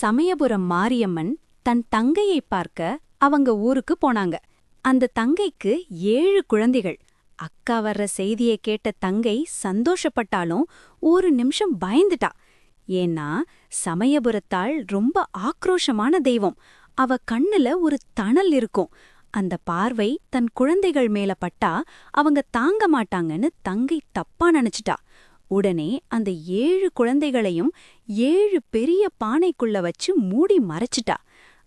சமயபுரம் மாரியம்மன் தன் தங்கையை பார்க்க அவங்க ஊருக்கு போனாங்க. அந்த தங்கைக்கு ஏழு குழந்தைகள். அக்கா வர்ற செய்தியை கேட்ட தங்கை சந்தோஷப்பட்டாலும் ஒரு நிமிஷம் பயந்துட்டா. ஏன்னா சமயபுரத்தாள் ரொம்ப ஆக்ரோஷமான தெய்வம். அவ கண்ணுல ஒரு தணல் இருக்கும். அந்த பார்வை தன் குழந்தைகள் மேல பட்டா அவங்க தாங்க மாட்டாங்கன்னு தங்கை தப்பா நினைச்சிட்டா. உடனே அந்த ஏழு குழந்தைகளையும் ஏழு பெரிய பானைக்குள்ள வச்சு மூடி மறைச்சிட்டா.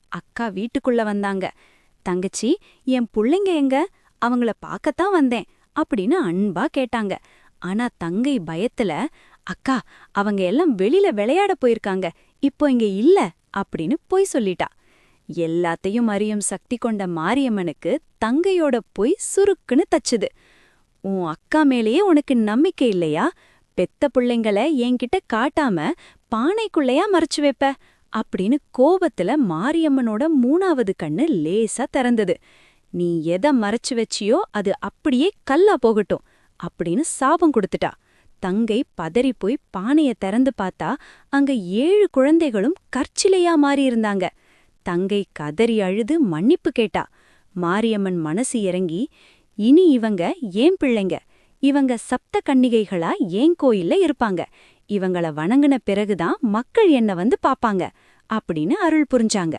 அக்கா வீட்டுக்குள்ள வந்தாங்க. தங்கச்சி என் புள்ளைங்க எங்க? அவங்கள பார்க்கத்தான் வந்தேன் அப்படின்னு அன்பா கேட்டாங்க. ஆனா தங்கை பயத்துல அக்கா அவங்க எல்லாம் வெளியில விளையாட போயிருக்காங்க. இப்போ இங்க இல்ல அப்படின்னு பொய் சொல்லிட்டா. எல்லாத்தையும் அறியும் சக்தி கொண்ட மாரியம்மனுக்கு தங்கையோட பொய் சுருக்குன்னு தச்சுது. உன் அக்கா மேலேயே உனக்கு நம்பிக்கை இல்லையா? பெத்த பிள்ளைங்கள என்கிட்ட காட்டாம பானைக்குள்ளையா மறைச்சு வைப்ப? அப்படின்னு கோபத்துல மாரியம்மனோட மூணாவது கண்ணு லேசா திறந்தது. நீ எதை மறைச்சு வச்சியோ அது அப்படியே கல்லா போகட்டும் அப்படின்னு சாபம் கொடுத்துட்டா. தங்கை பதறி போய் பானைய திறந்து பார்த்தா அங்க ஏழு குழந்தைகளும் கற்சிலையா மாறியிருந்தாங்க தங்கை கதறி அழுது மன்னிப்பு கேட்டா. மாரியம்மன் மனசு இறங்கி இனி இவங்க ஏன் பிள்ளைங்க? இவங்க சப்த கன்னிகைகளா ஏன் கோயில்ல இருப்பாங்க? இவங்கள வணங்குன பிறகுதான் மக்கள் என்ன வந்து பாப்பாங்க அப்படின்னு அருள் புரிஞ்சாங்க.